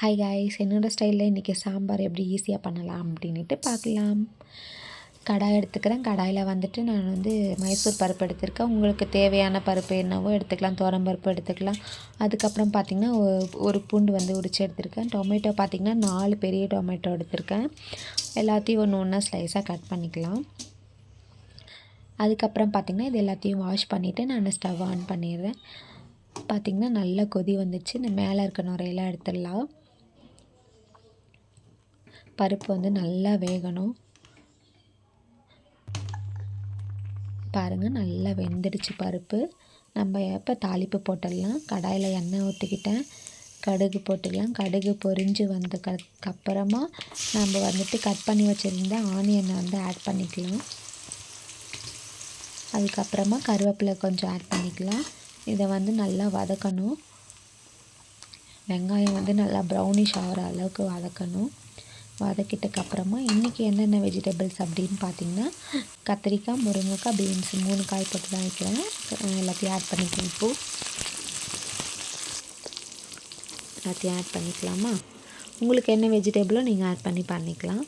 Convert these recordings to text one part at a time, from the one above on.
Hi guys என்னோடய ஸ்டைலில் இன்றைக்கி சாம்பார் எப்படி ஈஸியாக பண்ணலாம்? அப்படின்ட்டு பார்க்கலாம். கடாய் எடுத்துக்கிறேன். கடாயில் வந்துட்டு நான் வந்து மைசூர் பருப்பு எடுத்திருக்கேன். உங்களுக்கு தேவையான பருப்பு என்னவோ எடுத்துக்கலாம். தோரம் பருப்பு எடுத்துக்கலாம். அதுக்கப்புறம் பார்த்திங்கன்னா ஒரு பூண்டு வந்து உரித்து எடுத்திருக்கேன். டொமேட்டோ பார்த்திங்கன்னா நாலு பெரிய டொமேட்டோ எடுத்திருக்கேன். எல்லாத்தையும் ஒன்று ஒன்றா ஸ்லைஸாக கட் பண்ணிக்கலாம். அதுக்கப்புறம் பார்த்திங்கன்னா இது எல்லாத்தையும் வாஷ் பண்ணிவிட்டு நான் ஸ்டவ் ஆன் பண்ணிடுறேன். பார்த்திங்கன்னா நல்லா கொதி வந்துச்சு. இந்த மேலே இருக்க நுரையெல்லாம் எடுத்துடலாம். பருப்பு வந்து நல்லா வேகணும். பாருங்கள் நல்லா வெந்துடுச்சு பருப்பு. நம்ம எப்போ தாளிப்பு போட்டுடலாம்? கடாயில் எண்ணெய் ஊற்றிக்கிட்டேன் கடுகு போட்டுக்கலாம். கடுகு பொரிஞ்சு வந்ததுக்கப்புறமா நம்ம வந்துட்டு கட் பண்ணி வச்சுருந்த ஆனியனை வந்து ஆட் பண்ணிக்கலாம். அதுக்கப்புறமா கருவேப்பிலை கொஞ்சம் ஆட் பண்ணிக்கலாம். இதை வந்து நல்லா வதக்கணும். வெங்காயம் வந்து நல்லா ப்ரௌனிஷ் ஆகிற அளவுக்கு வதக்கணும். வதக்கிட்டக்கப்புறமா இன்றைக்கி என்னென்ன வெஜிடபிள்ஸ் அப்படின்னு பார்த்தீங்கன்னா கத்திரிக்காய் முருங்கைக்காய் பீன்ஸ் மூணு காய் போட்டு தான் வைக்கிறேன். எல்லாத்தையும் ஆட் பண்ணிக்கலாம். இப்போது எல்லாத்தையும் ஆட் பண்ணிக்கலாமா? உங்களுக்கு என்ன வெஜிடபிளோ நீங்கள் ஆட் பண்ணி பண்ணிக்கலாம்.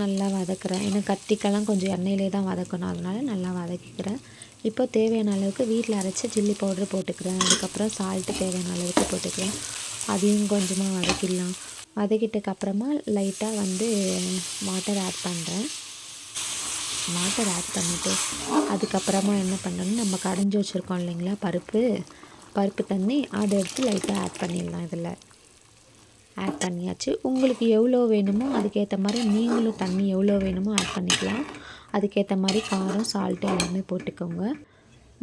நல்லா வதக்குறேன். ஏன்னா கத்திரிக்காய்லாம் கொஞ்சம் எண்ணெயிலே தான் வதக்கணும். அதனால நல்லா வதக்கிக்கிறேன். இப்போ தேவையான அளவுக்கு வீட்டில் அரைச்சி சில்லி பவுட்ரு போட்டுக்கிறேன். அதுக்கப்புறம் சால்ட்டு தேவையான அளவுக்கு போட்டுக்கிறேன். அதையும் கொஞ்சமாக வதக்கிடலாம். வதக்கிட்டதுக்கப்புறமா லைட்டாக வந்து வாட்டர் ஆட் பண்ணுறேன் வாட்டர் ஆட் பண்ணிவிட்டு அதுக்கப்புறமா என்ன பண்ணணும் நம்ம கடைஞ்சி வச்சுருக்கோம் இல்லைங்களா பருப்பு. பருப்பு தண்ணி அதை எடுத்து லைட்டாக ஆட் பண்ணிடலாம் இதில். ஆட் பண்ணியாச்சு. உங்களுக்கு எவ்வளோ வேணுமோ அதுக்கேற்ற மாதிரி நீங்களும் தண்ணி எவ்வளோ வேணுமோ ஆட் பண்ணிக்கலாம். அதுக்கேற்ற மாதிரி காரம் சால்ட்டு எல்லாமே போட்டுக்கோங்க.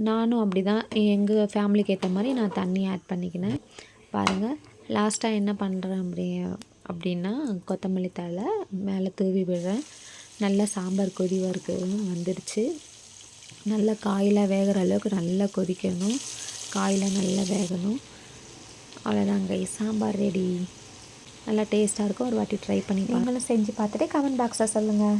நானும் அப்படி தான் எங்கள் ஃபேமிலிக்கு ஏற்ற மாதிரி நான் தண்ணி ஆட் பண்ணிக்கினேன். பாருங்கள் லாஸ்ட்டாக என்ன பண்ணுறேன் அப்படி அப்படின்னா கொத்தமல்லி தழை மேலே தூவி விடுறேன். நல்லா சாம்பார் கொதி வறுக்கு வந்துடுச்சு. நல்லா காயில் வேகிற அளவுக்கு நல்லா கொதிக்கணும். காயில் நல்லா வேகணும். அவ்வளோதாங்க சாம்பார் ரெடி நல்லா டேஸ்ட்டாக இருக்கும். ஒரு வாட்டி ட்ரை பண்ணி நீங்களும் செஞ்சு பார்த்துட்டு கமெண்ட் பாக்ஸில் சொல்லுங்கள்